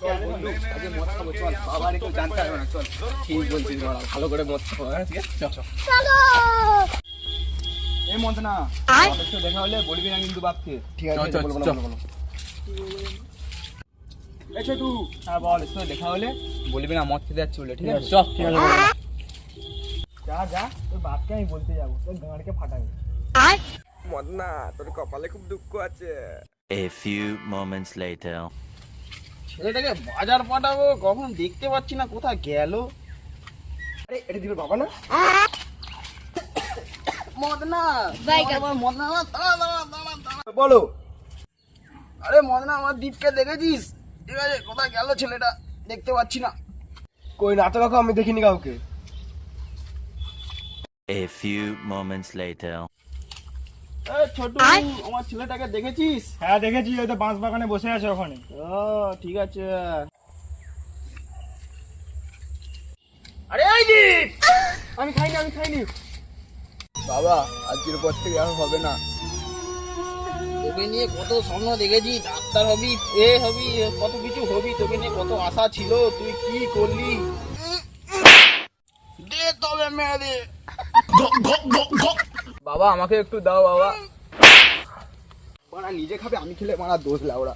চল বন্ধু আজকে মদ খাব চল। বাবার একটু জানতে হবে না চল। ঠিক বলছিস ভালো করে মদ খাব হ্যাঁ ঠিক আছে? চল চল। এই মদ না বাবার সাথে দেখা হলে বলবি না কিন্তু বাপকে। ঠিক চল, চল, বলব না, চল। বলব না। এই ছোটু হ্যাঁ বল এর দেখা হলে বলবি না মদ খেতে যাচ্ছি বলে ঠিক আছে? চল ঠিক আছে যা যা তোর বাপকে আমি বলতে যাব তোর গাঁড়কে ফাটাবে। মদ না তোর কপালে খুব দুঃখ আছে। A few moments later. ছেলেটাকে বাজার পাঠাবো কখন দেখতে পাচ্ছি না কোথায় গেল? আরে এটা দিবে বাবা না? মদ না আমার মদ না আমার দাঁড়া দাঁড়া দাঁড়া দাঁড়া। বলো। আরে মদ না আমার দীপকে দেখেছিস? ঠিক আছে কোথায় গেল ছেলেটা? দেখতে পাচ্ছি না। কই না তো কাকু আমি দেখিনি কাউকে। A few moments later. আমার ছেলেটাকে দেখেছিস? হ্যাঁ দেখেছি ওই তো বাঁশ বাগানে বসে আছে ওখানে। ও ঠিক আছে। আরে এই আমি খাইনি আমি খাইনি। বাবা আজকের পর থেকে আর হবে না। তোকে নিয়ে কত স্বপ্ন দেখেছি ডাক্তার হবি এ হবি কত কিছু হবি তোকে নিয়ে কত আশা ছিল তুই কি করলি? দে তবে মেরে দে বাবা আমাকে একটু দাও বাবা। নিজে খাবে আমি খেলে মারা দোষ লাউরা